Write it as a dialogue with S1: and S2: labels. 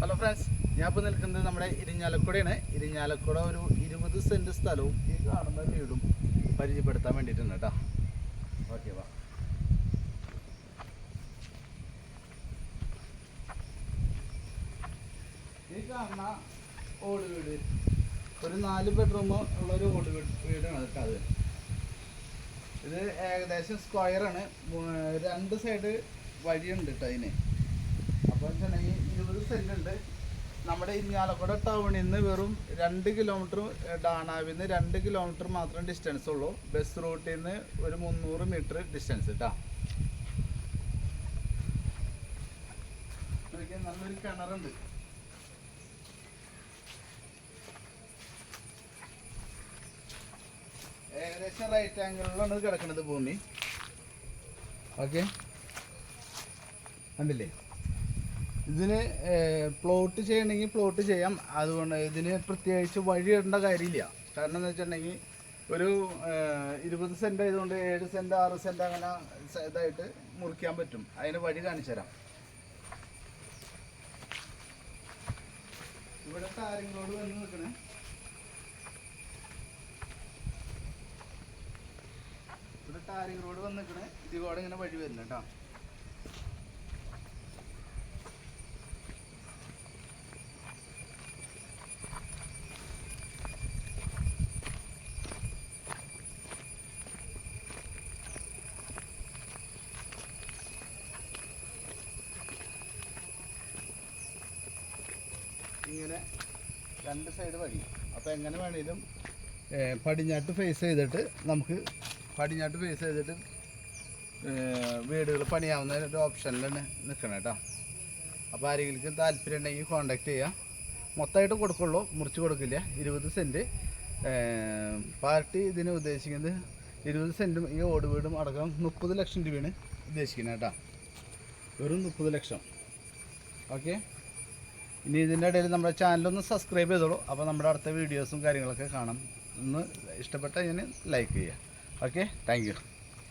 S1: Hello friends ഞാൻ ഇപ്പോൾ നിൽക്കുന്നത് നമ്മുടെ ഇരിഞ്ഞാലക്കുടയാണ്. ഇരിഞ്ഞാലക്കുട ഒരു ഇരുപത് സെന്റ് സ്ഥലവും ഈ കാണുന്ന വീടും പരിചയപ്പെടുത്താൻ വേണ്ടിയിട്ടുണ്ട് കേട്ടോ. ഓക്കെ വാ. ഈ കാണുന്ന ഓട് വീട് ഒരു നാല് ബെഡ്റൂം ഉള്ള ഒരു ഓട് വീട് വീടാണ് കേട്ടോ അത്. ഇത് ഏകദേശം സ്ക്വയറാണ് രണ്ട് സൈഡ് വഴിയുണ്ട് കേട്ടോ അതിന്. അപ്പോൾ വെച്ചിട്ടുണ്ടെങ്കിൽ ഇരുപത് നമ്മുടെ ടൗണിൽ നിന്ന് വെറും രണ്ട് കിലോമീറ്റർ ഡാണാവിൽ നിന്ന് രണ്ട് കിലോമീറ്റർ മാത്രം ഡിസ്റ്റൻസ് ഉള്ളൂ. ബസ് റൂട്ടിൽ നിന്ന് ഒരു മുന്നൂറ് മീറ്റർ ഡിസ്റ്റൻസ് കേട്ടോ നല്ലൊരു കിണറുണ്ട്. ഏകദേശം റൈറ്റ് ആംഗിളിലാണ് കിടക്കുന്നത് ഭൂമി. ഓക്കെ കണ്ടില്ലേ? ഇതിന് പ്ലോട്ട് ചെയ്യണമെങ്കിൽ പ്ലോട്ട് ചെയ്യാം. അതുകൊണ്ട് ഇതിന് പ്രത്യേകിച്ച് വഴിയിടേണ്ട കാര്യമില്ല. കാരണം എന്ന് വെച്ചിട്ടുണ്ടെങ്കിൽ ഒരു ഇരുപത് സെന്റ് ആയതുകൊണ്ട് ഏഴ് സെന്റ് ആറ് സെന്റ് അങ്ങനെ ഇതായിട്ട് മുറിക്കാൻ പറ്റും. അതിന് വഴി കാണിച്ചു തരാം. ഇവിടെ താരങ്ങളോട് വന്ന് നിൽക്കണേ. ഇവിടെ താരങ്ങളോട് വന്ന് നിൽക്കണേ. ഇതിലൂടെ ഇങ്ങനെ വഴി വരുന്നത് കേട്ടോ. ഇങ്ങനെ രണ്ട് സൈഡ് വഴി. അപ്പോൾ എങ്ങനെ വേണേലും പടിഞ്ഞാട്ട് ഫേസ് ചെയ്തിട്ട് നമുക്ക് പടിഞ്ഞാട്ട് ഫേസ് ചെയ്തിട്ട് വീടുകൾ പണിയാവുന്ന ഒരു ഓപ്ഷനിലാണ് നിൽക്കണം കേട്ടോ. അപ്പോൾ ആരെങ്കിലും താല്പര്യം ഉണ്ടെങ്കിൽ കോണ്ടാക്ട് ചെയ്യാം. മൊത്തമായിട്ട് കൊടുക്കുള്ളൂ മുറിച്ച് കൊടുക്കില്ല. ഇരുപത് സെന്റ് പാർട്ടി ഇതിന് ഉദ്ദേശിക്കുന്നത് ഇരുപത് സെന്റും ഈ ഓട് വീടും അടക്കം മുപ്പത് ലക്ഷം രൂപയാണ് ഉദ്ദേശിക്കുന്നത് കേട്ടോ. വെറും മുപ്പത് ലക്ഷം. ഓക്കെ? ഇനി ഇതിന്റെ ഇടയിൽ നമ്മുടെ ചാനലൊന്ന് സബ്സ്ക്രൈബ് ചെയ്തോളൂ. അപ്പോൾ നമ്മുടെ അടുത്ത വീഡിയോസും കാര്യങ്ങളൊക്കെ കാണാം. ഒന്ന് ഇഷ്ടപ്പെട്ട ഞാൻ ലൈക്ക് ചെയ്യുക. Okay thank